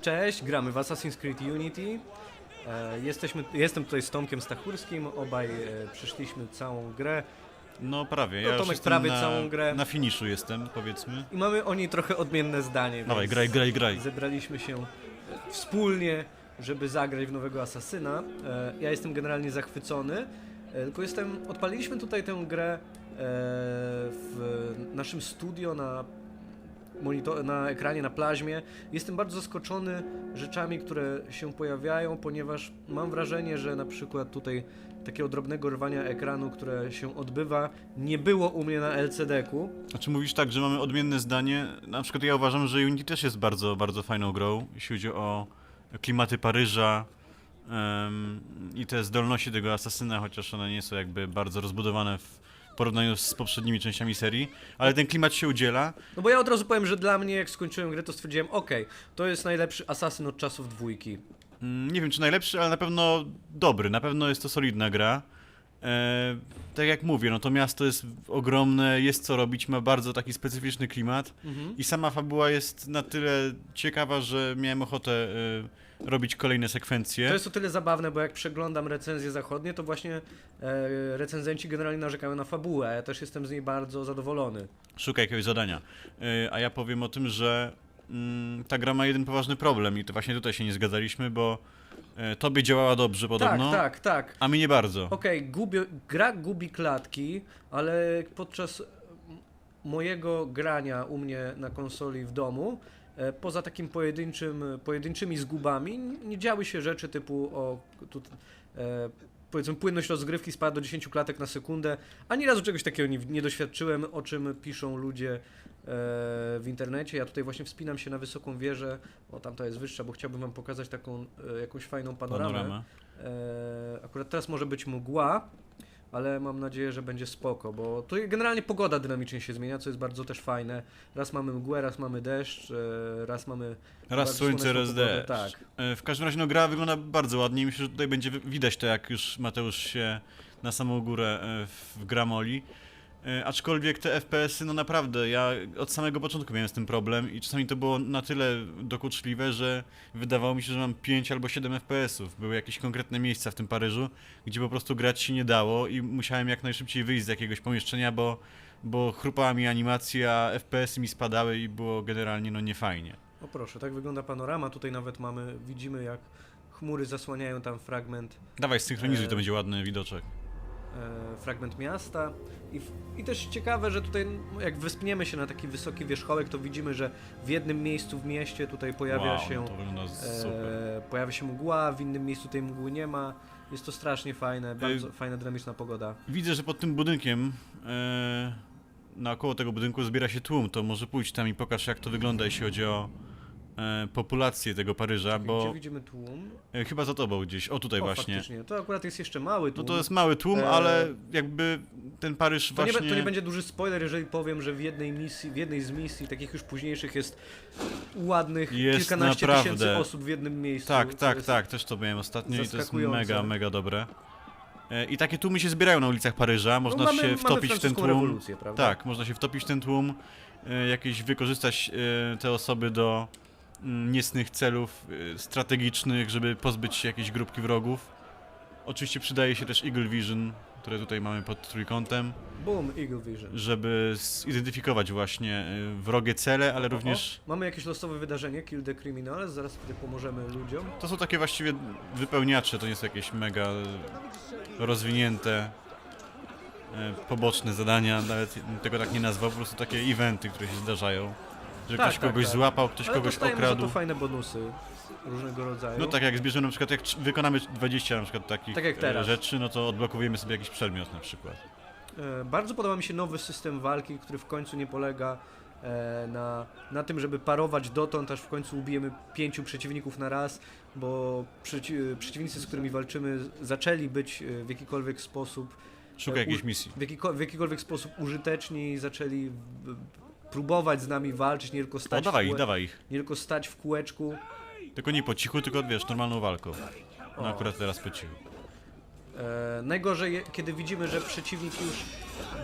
Cześć, gramy w Assassin's Creed Unity. E, jesteśmy, jestem tutaj z Tomkiem Stachurskim, obaj e, przyszliśmy całą grę No prawie, No, ja już Tomek jestem prawie na, całą grę. na finiszu jestem, powiedzmy. i mamy o niej trochę odmienne zdanie. Dawaj, więc graj, graj, graj. Zebraliśmy się wspólnie, żeby zagrać w nowego Asasyna. E, ja jestem generalnie zachwycony, e, tylko jestem, odpaliliśmy tutaj tę grę e, w naszym studio na monitor, na ekranie, na plaźmie. Jestem bardzo zaskoczony rzeczami, które się pojawiają, ponieważ mam wrażenie, że na przykład tutaj takiego drobnego rwania ekranu, które się odbywa, nie było u mnie na LCD-ku. Znaczy mówisz tak, że mamy odmienne zdanie. Na przykład ja uważam, że Unity też jest bardzo, bardzo fajną grą, jeśli chodzi o klimaty Paryża i te zdolności tego asasyna, chociaż one nie są jakby bardzo rozbudowane w porównaniu z poprzednimi częściami serii, ale ten klimat się udziela. No bo ja od razu powiem, że dla mnie, jak skończyłem grę, to stwierdziłem, okej, to jest najlepszy asasyn od czasów dwójki. Mm, Nie wiem, czy najlepszy, ale na pewno dobry. Na pewno jest to solidna gra. E, tak jak mówię, no to miasto jest ogromne, jest co robić, ma bardzo taki specyficzny klimat i sama fabuła jest na tyle ciekawa, że miałem ochotę e, robić kolejne sekwencje. To jest o tyle zabawne, bo jak przeglądam recenzje zachodnie, to właśnie e, recenzenci generalnie narzekają na fabułę, a ja też jestem z niej bardzo zadowolony. Szukaj jakiegoś zadania. E, a ja powiem o tym, że mm, ta gra ma jeden poważny problem i to właśnie tutaj się nie zgadzaliśmy, bo e, tobie działała dobrze podobno, Tak, tak, tak. a mi nie bardzo. Okej, gubię- gra gubi klatki, ale podczas mojego grania u mnie na konsoli w domu, poza takim pojedynczym, pojedynczymi zgubami, nie działy się rzeczy typu o tu, e, powiedzmy płynność rozgrywki spada do 10 klatek na sekundę. Ani razu czegoś takiego nie, nie doświadczyłem, o czym piszą ludzie e, w internecie. Ja tutaj właśnie wspinam się na wysoką wieżę, o tamta jest wyższa, bo chciałbym wam pokazać taką e, jakąś fajną panoramę. Panorama. E, akurat teraz może być mgła, ale mam nadzieję, że będzie spoko, bo tu generalnie pogoda dynamicznie się zmienia, co jest bardzo też fajne. Raz mamy mgłę, raz mamy deszcz, e, raz mamy Raz słońce, raz deszcz. Tak. E, W każdym razie no, gra wygląda bardzo ładnie i myślę, że tutaj będzie wi- widać to, jak już Mateusz się na samą górę e, w gramoli. Aczkolwiek te FPS-y, no naprawdę, ja od samego początku miałem z tym problem i czasami to było na tyle dokuczliwe, że wydawało mi się, że mam 5 albo 7 FPS-ów. Były jakieś konkretne miejsca w tym Paryżu, gdzie po prostu grać się nie dało i musiałem jak najszybciej wyjść z jakiegoś pomieszczenia, bo, bo chrupała mi animacja, FPS-y mi spadały i było generalnie no niefajnie. O proszę, tak wygląda panorama. Tutaj nawet mamy, widzimy jak chmury zasłaniają tam fragment Dawaj, synchronizuj, E, to będzie ładny widoczek. E, fragment miasta. I, I też ciekawe, że tutaj, no, jak wyspniemy się na taki wysoki wierzchołek, to widzimy, że w jednym miejscu w mieście tutaj pojawia wow, się. E, pojawia się mgła, w innym miejscu tej mgły nie ma. Jest to strasznie fajne, bardzo fajna, dynamiczna pogoda. Widzę, że pod tym budynkiem, e, naokoło tego budynku zbiera się tłum. To może pójdź tam i pokaż, jak to wygląda, jeśli chodzi o e, populację tego Paryża, Gdzie bo widzimy tłum? e, chyba za tobą gdzieś. O, tutaj o, właśnie. faktycznie. To akurat jest jeszcze mały No tłum. to jest mały tłum, E, ale jakby ten Paryż to, nie, właśnie... be- to nie będzie duży spoiler, jeżeli powiem, że w jednej misji, w jednej z misji, takich już późniejszych, jest ładnych Jest kilkanaście naprawdę. tysięcy osób w jednym miejscu. Tak, co tak, jest- tak, też to miałem ostatnio i to jest zaskakujące. mega, mega dobre. E, I takie tłumy się zbierają na ulicach Paryża, można no, mamy, się mamy wtopić w ten francuską tłum. rewolucję, prawda? Tak, można się wtopić w ten tłum, e, jakieś wykorzystać e, te osoby do niecnych celów e, strategicznych, żeby pozbyć się jakiejś grupki wrogów. Oczywiście przydaje się też Eagle Vision, które tutaj mamy pod trójkątem, Boom, Eagle Vision. żeby zidentyfikować właśnie e, wrogie cele, ale również mamy jakieś losowe wydarzenie, Kill the Criminals, zaraz wtedy pomożemy ludziom. to są takie właściwie wypełniacze, to nie są jakieś mega rozwinięte e, poboczne zadania, nawet tego tak nie nazwał, po prostu takie eventy, które się zdarzają. Że Tak, ktoś tak, kogoś tak. złapał, ktoś Ale kogoś dostajemy za to okradł. fajne bonusy różnego rodzaju. No tak, jak zbierzemy na przykład, jak trz- wykonamy 20 na przykład takich Tak jak e, teraz. rzeczy, no to odblokowujemy sobie jakiś przedmiot na przykład. E, Bardzo podoba mi się nowy system walki, który w końcu nie polega e, na, na tym, żeby parować dotąd, aż w końcu ubijemy pięciu przeciwników na raz, bo przeci przeciwnicy, z którymi walczymy, zaczęli być e, w jakikolwiek sposób Szukaj E, u- jakiejś misji. w, jakiko w jakikolwiek sposób użyteczni, zaczęli w- próbować z nami walczyć, nie tylko O, stać, dawaj w, ich, kółe- dawaj ich. nie tylko stać w kółeczku. Tylko nie po cichu, tylko wiesz, normalną walką. No akurat teraz po cichu. E, najgorzej, je- kiedy widzimy, że przeciwnik już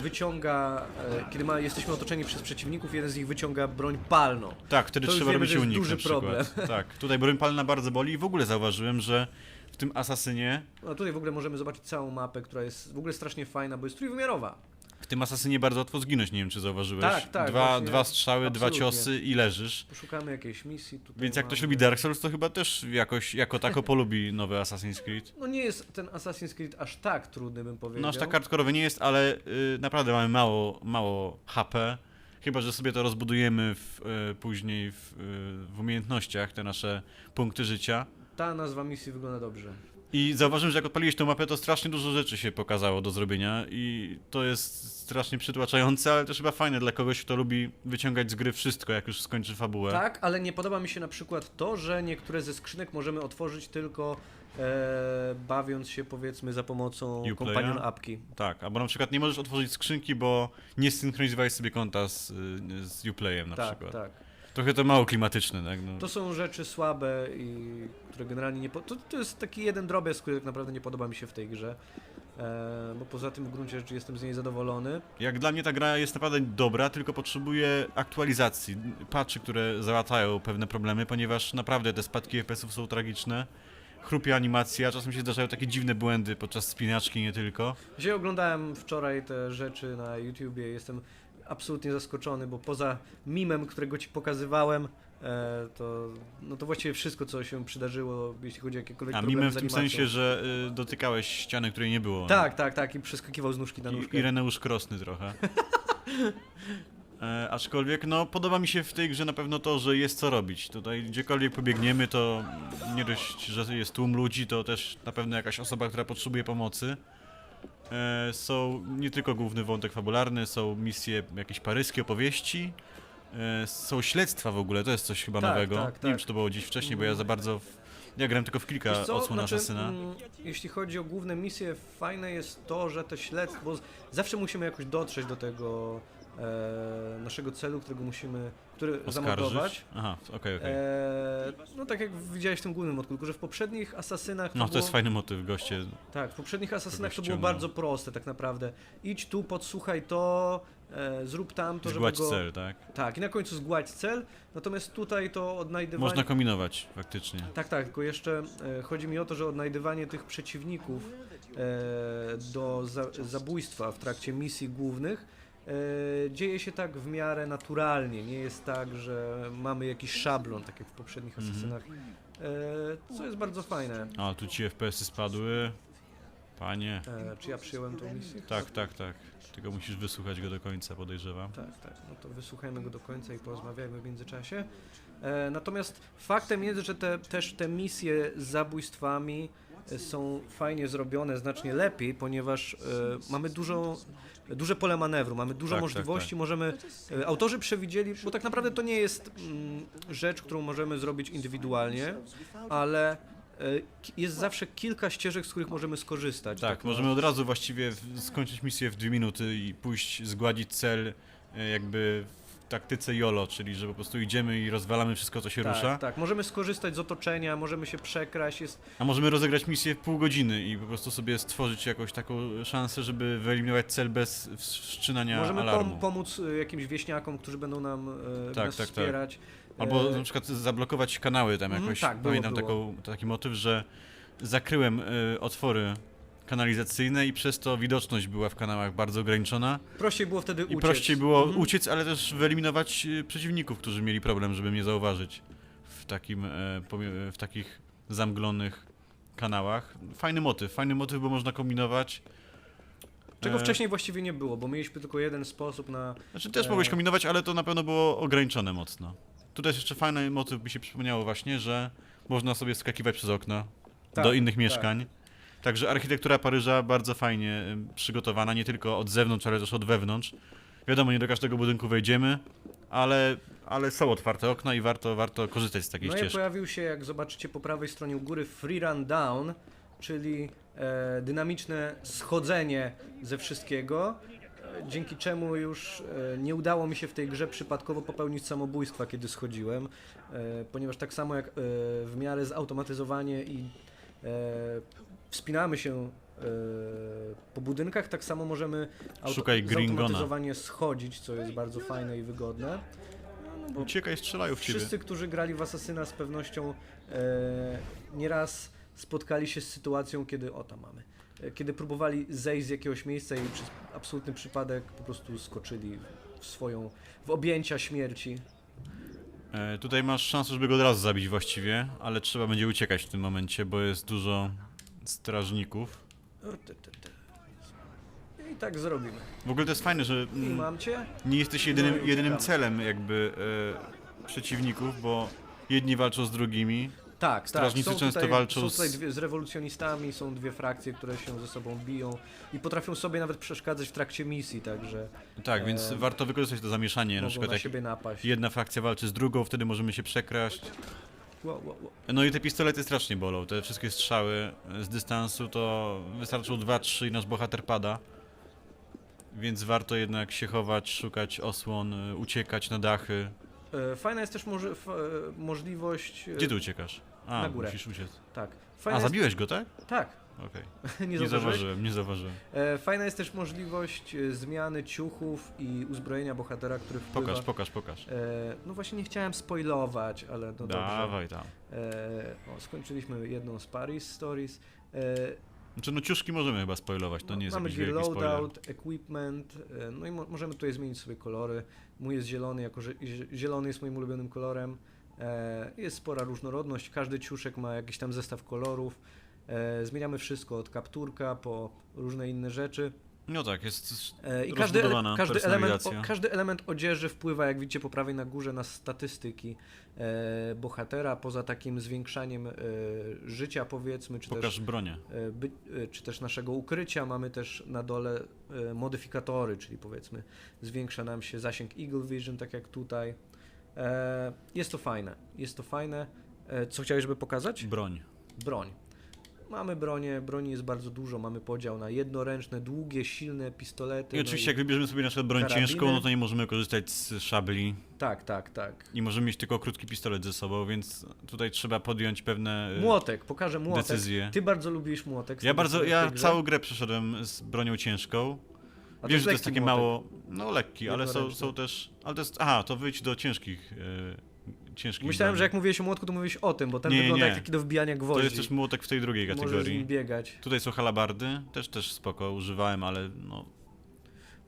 wyciąga, e, kiedy ma, jesteśmy otoczeni przez przeciwników, jeden z nich wyciąga broń palną. Tak, wtedy To już trzeba wiemy, robić że jest unik duży na przykład. problem. Tak, tutaj broń palna bardzo boli i w ogóle zauważyłem, że w tym asasynie, No tutaj w ogóle możemy zobaczyć całą mapę, która jest w ogóle strasznie fajna, bo jest trójwymiarowa. W tym asasynie bardzo łatwo zginąć, nie wiem czy zauważyłeś. Tak, tak, Dwa, właśnie, dwa strzały, dwa absolutnie. ciosy i leżysz. Poszukamy jakiejś misji tutaj. Więc jak ktoś lubi Dark Souls, to chyba też jakoś, jako tako polubi nowy Assassin's Creed. No nie jest ten Assassin's Creed aż tak trudny, bym powiedział. No aż tak hardkorowy nie jest, ale y, naprawdę mamy mało, mało HP. Chyba, że sobie to rozbudujemy w, y, później w, y, w umiejętnościach, te nasze punkty życia. Ta nazwa misji wygląda dobrze. I zauważyłem, że jak odpaliłeś tą mapę, to strasznie dużo rzeczy się pokazało do zrobienia i to jest strasznie przytłaczające, ale też chyba fajne dla kogoś, kto lubi wyciągać z gry wszystko, jak już skończy fabułę. Tak, ale nie podoba mi się na przykład to, że niektóre ze skrzynek możemy otworzyć tylko e, bawiąc się powiedzmy za pomocą Uplaya? apki. Tak, albo na przykład nie możesz otworzyć skrzynki, bo nie synchronizowałeś sobie konta z, z Uplayem na tak, przykład. tak. Trochę to mało klimatyczne, tak? No. To są rzeczy słabe i które generalnie nie... Po... To, to jest taki jeden drobiazg, który tak naprawdę nie podoba mi się w tej grze. E, bo poza tym w gruncie rzeczy jestem z niej zadowolony. Jak dla mnie ta gra jest naprawdę dobra, tylko potrzebuje aktualizacji, patchy, które załatają pewne problemy, ponieważ naprawdę te spadki FPS-ów są tragiczne. Chrupie animacja, czasem się zdarzają takie dziwne błędy podczas spinaczki, nie tylko. Dzisiaj oglądałem wczoraj te rzeczy na YouTubie jestem absolutnie zaskoczony, bo poza mimem, którego ci pokazywałem, e, to, no to właściwie wszystko, co się przydarzyło, jeśli chodzi o jakiekolwiek A problemy mimem w z tym animacją. sensie, że y, dotykałeś ściany, której nie było. Tak, tak, tak i przeskakiwał z nóżki na I, nóżkę. Ireneusz Krosny trochę. E, aczkolwiek, no, podoba mi się w tej grze na pewno to, że jest co robić. Tutaj gdziekolwiek pobiegniemy, to nie dość, że jest tłum ludzi, to też na pewno jakaś osoba, która potrzebuje pomocy. E, są nie tylko główny wątek fabularny, są misje jakieś paryskie opowieści. E, są śledztwa w ogóle, to jest coś chyba Tak, nowego. tak, Nie wiem, tak. czy to było gdzieś wcześniej, bo ja za bardzo. W... Ja grałem tylko w kilka odsłon znaczy, Asasyna. mm, jeśli chodzi o główne misje, fajne jest to, że te bo z- zawsze musimy jakoś dotrzeć do tego e, naszego celu, którego musimy, który zamordować. Oskarżyć. Aha, okej, okej. E, no tak jak widziałeś w tym głównym odkurku, że w poprzednich asasynach No to było, jest fajny motyw, goście. Tak, w poprzednich asasynach to było bardzo proste tak naprawdę. Idź tu, podsłuchaj to, e, zrób tamto, żeby Zgładź go... cel, tak? Tak, i na końcu zgładź cel, natomiast tutaj to odnajdywanie... Można kombinować, faktycznie. Tak, tak, tylko jeszcze e, chodzi mi o to, że odnajdywanie tych przeciwników e, do za, zabójstwa w trakcie misji głównych dzieje się tak w miarę naturalnie. Nie jest tak, że mamy jakiś szablon, tak jak w poprzednich Mhm. asasynach. E, co jest bardzo fajne. A, tu ci FPS-y spadły. Panie. E, czy ja przyjąłem tą misję? Tak, tak, tak. Tylko musisz wysłuchać go do końca, podejrzewam. Tak, tak. No to wysłuchajmy go do końca i porozmawiajmy w międzyczasie. E, natomiast faktem jest, że te, też te misje z zabójstwami e, są fajnie zrobione, znacznie lepiej, ponieważ e, mamy dużo, duże pole manewru, mamy dużo Tak, tak, możliwości, możemy... E, autorzy przewidzieli, bo tak naprawdę to nie jest mm, rzecz, którą możemy zrobić indywidualnie, ale e, ki- jest zawsze kilka ścieżek, z których możemy skorzystać. Tak, na- możemy od razu właściwie w- skończyć misję w dwie minuty i pójść, zgładzić cel e, jakby taktyce YOLO, czyli że po prostu idziemy i rozwalamy wszystko, co się tak, rusza. Tak, możemy skorzystać z otoczenia, możemy się przekraść, jest A możemy rozegrać misję w pół godziny i po prostu sobie stworzyć jakąś taką szansę, żeby wyeliminować cel bez wszczynania Możemy alarmu. pom- pomóc y, jakimś wieśniakom, którzy będą nam y, Tak, nas tak, tak. wspierać. Albo E, na przykład zablokować kanały tam Mhm, jakoś. tak, było, Pamiętam było. Taką, taki motyw, że zakryłem y, otwory kanalizacyjne i przez to widoczność była w kanałach bardzo ograniczona prościej było wtedy i uciec. prościej było Mhm. uciec, ale też wyeliminować y, przeciwników, którzy mieli problem, żeby mnie zauważyć w takim, e, w takich zamglonych kanałach. Fajny motyw, fajny motyw, bo można kombinować. Czego E, wcześniej właściwie nie było, bo mieliśmy tylko jeden sposób na... Znaczy też E. mogłeś kombinować, ale to na pewno było ograniczone mocno. Tutaj jest jeszcze fajny motyw, mi się przypomniało właśnie, że można sobie skakiwać przez okno Tak, do innych tak. Także architektura Paryża bardzo fajnie przygotowana, nie tylko od zewnątrz, ale też od wewnątrz. Wiadomo, nie do każdego budynku wejdziemy, ale, ale są otwarte okna i warto, warto korzystać z takiej No i ścieżki. pojawił się, jak zobaczycie po prawej stronie u góry, free run down, czyli e, dynamiczne schodzenie ze wszystkiego, e, dzięki czemu już e, nie udało mi się w tej grze przypadkowo popełnić samobójstwa, kiedy schodziłem, e, ponieważ tak samo jak e, w miarę zautomatyzowanie i wspinamy się po budynkach. Tak samo możemy auto- Szukaj zautomatyzowanie schodzić, co jest bardzo fajne i wygodne. No, bo Uciekaj, strzelają w ciebie. Wszyscy, którzy grali w Asasyna z pewnością e, nieraz spotkali się z sytuacją, kiedy, o tam mamy, e, kiedy próbowali zejść z jakiegoś miejsca i przez absolutny przypadek po prostu skoczyli w swoją, w objęcia śmierci. E, tutaj masz szansę, żeby go od razu zabić właściwie, ale trzeba będzie uciekać w tym momencie, bo jest dużo strażników. I tak zrobimy. W ogóle to jest fajne, że I mm, mam cię. nie jesteś No jedynym, i jedynym celem jakby e, przeciwników, bo jedni walczą z drugimi. Tak, Strażnicy tak. Są często tutaj, walczą są z- tutaj dwie, z rewolucjonistami, są dwie frakcje, które się ze sobą biją i potrafią sobie nawet przeszkadzać w trakcie misji, także Tak, więc E, warto wykorzystać to zamieszanie, na mogą przykład na jak siebie napaść. jedna frakcja walczy z drugą, wtedy możemy się przekraść. Ło, ło, ło. No i te pistolety strasznie bolą, te wszystkie strzały z dystansu to wystarczą 2-3 i nasz bohater pada. Więc warto jednak się chować, szukać osłon, y, uciekać na dachy. E, Fajna jest też może, f, e, możliwość. e, Gdzie ty uciekasz? A, Na górę. musisz uciec. Tak. A, Fajna jest, zabiłeś go, tak? Tak, Okej. nie, Nie zauważyłeś? zauważyłem, nie zauważyłem. E, Fajna jest też możliwość e, zmiany ciuchów i uzbrojenia bohatera, który wpływa. Pokaż, pokaż, pokaż. E, no właśnie nie chciałem spoilować, ale no dobrze. Dawaj tam. E, o, skończyliśmy jedną z Paris Stories. Znaczy, no ciuszki możemy chyba spoilować, to nie jest Mamy jakiś wielki spoiler. loadout, equipment, no i mo możemy tutaj zmienić sobie kolory. Mój jest zielony, jako że zie- zielony jest moim ulubionym kolorem. E, jest spora różnorodność, każdy ciuszek ma jakiś tam zestaw kolorów. E, zmieniamy wszystko, od kapturka po różne inne rzeczy. No tak, jest E, I każdy, każdy, element, każdy element odzieży wpływa, jak widzicie po prawej na górze, na statystyki e, bohatera, poza takim zwiększaniem życia powiedzmy, czy też Pokaż bronię. by, e, czy też naszego ukrycia. Mamy też na dole modyfikatory, czyli powiedzmy zwiększa nam się zasięg Eagle Vision, tak jak tutaj. Jest to fajne, jest to fajne. Co chciałeś, żeby pokazać? Broń. Broń. Mamy bronię, broni jest bardzo dużo, mamy podział na jednoręczne, długie, silne pistolety. I no oczywiście jak wybierzemy sobie na przykład broń karabiny. ciężką, no to nie możemy korzystać z szabli Tak, tak, tak. i możemy mieć tylko krótki pistolet ze sobą, więc tutaj trzeba podjąć pewne y, Młotek, pokażę młotek. decyzje. Ty bardzo lubisz młotek. Ja bardzo, ja całą grę przeszedłem z bronią ciężką. A Wiem, że to jest takie młotek. mało, no lekki, ale są, są też, ale to jest, aha, to wyjść do ciężkich, y, ciężkich Myślałem, że jak mówiłeś o młotku, to mówiłeś o tym, bo ten Nie, wygląda nie. jak taki do wbijania gwoździ. To jest też młotek w tej drugiej Możesz z kategorii. nim biegać. Tutaj są halabardy, też też spoko, używałem, ale no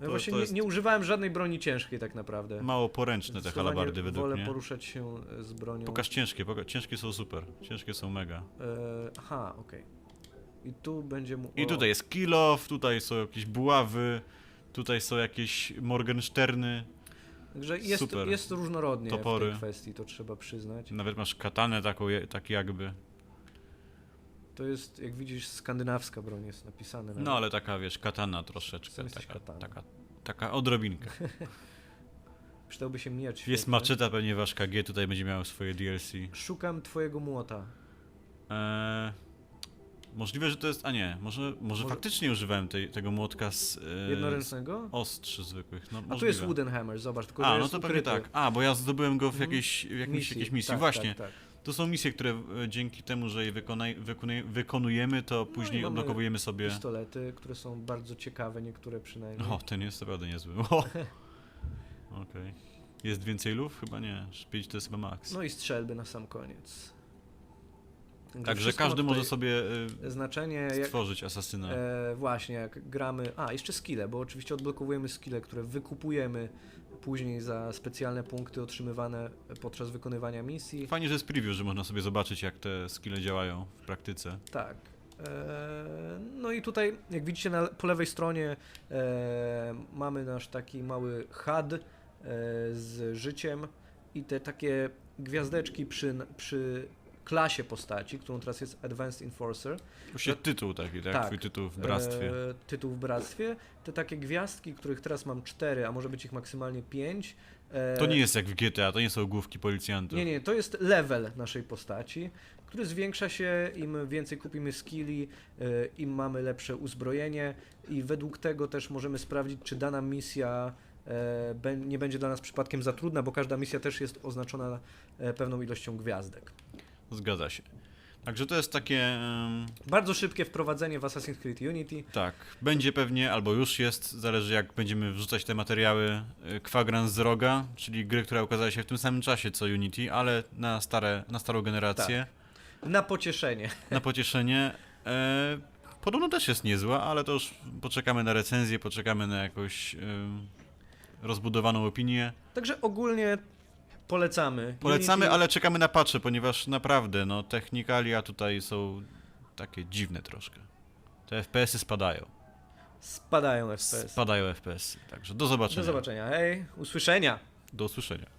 Ja To- właśnie to nie, jest- nie używałem żadnej broni ciężkiej tak naprawdę. mało poręczne te halabardy według wolę mnie. poruszać się e, z bronią. Pokaż ciężkie, poka- ciężkie są super, ciężkie są mega. E, aha, okej. I tu będzie mu... I o, tutaj jest kill off, tutaj są jakieś buławy, tutaj są jakieś Morgensterny, Także jest, super. jest różnorodnie Topory. w tej kwestii, to trzeba przyznać. nawet masz katanę taką, tak jakby. To jest, jak widzisz, skandynawska broń jest napisane. na No ale taka, wiesz, katana troszeczkę, taka, katana. taka, taka odrobinka. Kształtby się miecz Jest maczeta pewnie w KG, tutaj będzie miał swoje DLC. Szukam twojego młota. Eee, możliwe, że to jest, a nie, może, może, Może- faktycznie używałem tej, tego młotka z, z Jednoręcznego? ostrzy zwykłych, no A tu możliwe. jest Wooden Hammer, zobacz, tylko A, no to pewnie tak. A, bo ja zdobyłem go w Mhm. jakiejś, w jakimś, jakiejś misji. Tak, Właśnie, Tak, tak. to są misje, które e, dzięki temu, że je wykonaj, wykonuj, wykonujemy, to później No odblokowujemy sobie... Pistolety, które są bardzo ciekawe, niektóre przynajmniej. O, ten jest naprawdę niezły. Okej. Jest więcej luf? Chyba nie. 5 to jest chyba max. No i strzelby na sam koniec. Także każdy może sobie e, Znaczenie, jak, stworzyć asasyna. e, właśnie jak gramy. A, jeszcze skille, bo oczywiście odblokowujemy skille, które wykupujemy później za specjalne punkty otrzymywane podczas wykonywania misji. Fajnie, że jest preview, że można sobie zobaczyć, jak te skille działają w praktyce. Tak. E, No i tutaj, jak widzicie na, po lewej stronie e, mamy nasz taki mały HUD e, z życiem i te takie gwiazdeczki przy, przy klasie postaci, którą teraz jest Advanced Enforcer. Już jest tytuł taki, tak? tak. Twój tytuł w bractwie. E, tytuł w bractwie. Te takie gwiazdki, których teraz mam cztery, a może być ich maksymalnie pięć. e, To nie jest jak w GTA, to nie są główki policjantów. nie, nie, to jest level naszej postaci, który zwiększa się im więcej kupimy skilli, y, im mamy lepsze uzbrojenie i według tego też możemy sprawdzić, czy dana misja e, nie będzie dla nas przypadkiem za trudna, bo każda misja też jest oznaczona e, pewną ilością gwiazdek. Zgadza się. Także to jest takie... Bardzo szybkie wprowadzenie w Assassin's Creed Unity. Tak, będzie pewnie, albo już jest, zależy jak będziemy wrzucać te materiały. y, Kwadrans z Roga, czyli gry, która ukazała się w tym samym czasie co Unity, ale na, stare, na starą generację, Na pocieszenie. na pocieszenie. E, podobno też jest niezła, ale to już poczekamy na recenzję, poczekamy na jakąś y, rozbudowaną opinię. Także ogólnie polecamy. Polecamy, Unity, ale czekamy na patche, ponieważ naprawdę, no, technikalia tutaj są takie dziwne troszkę. Te FPS-y spadają. Spadają FPS. Spadają FPS-y, także do zobaczenia. Do zobaczenia. Hej, usłyszenia. Do usłyszenia.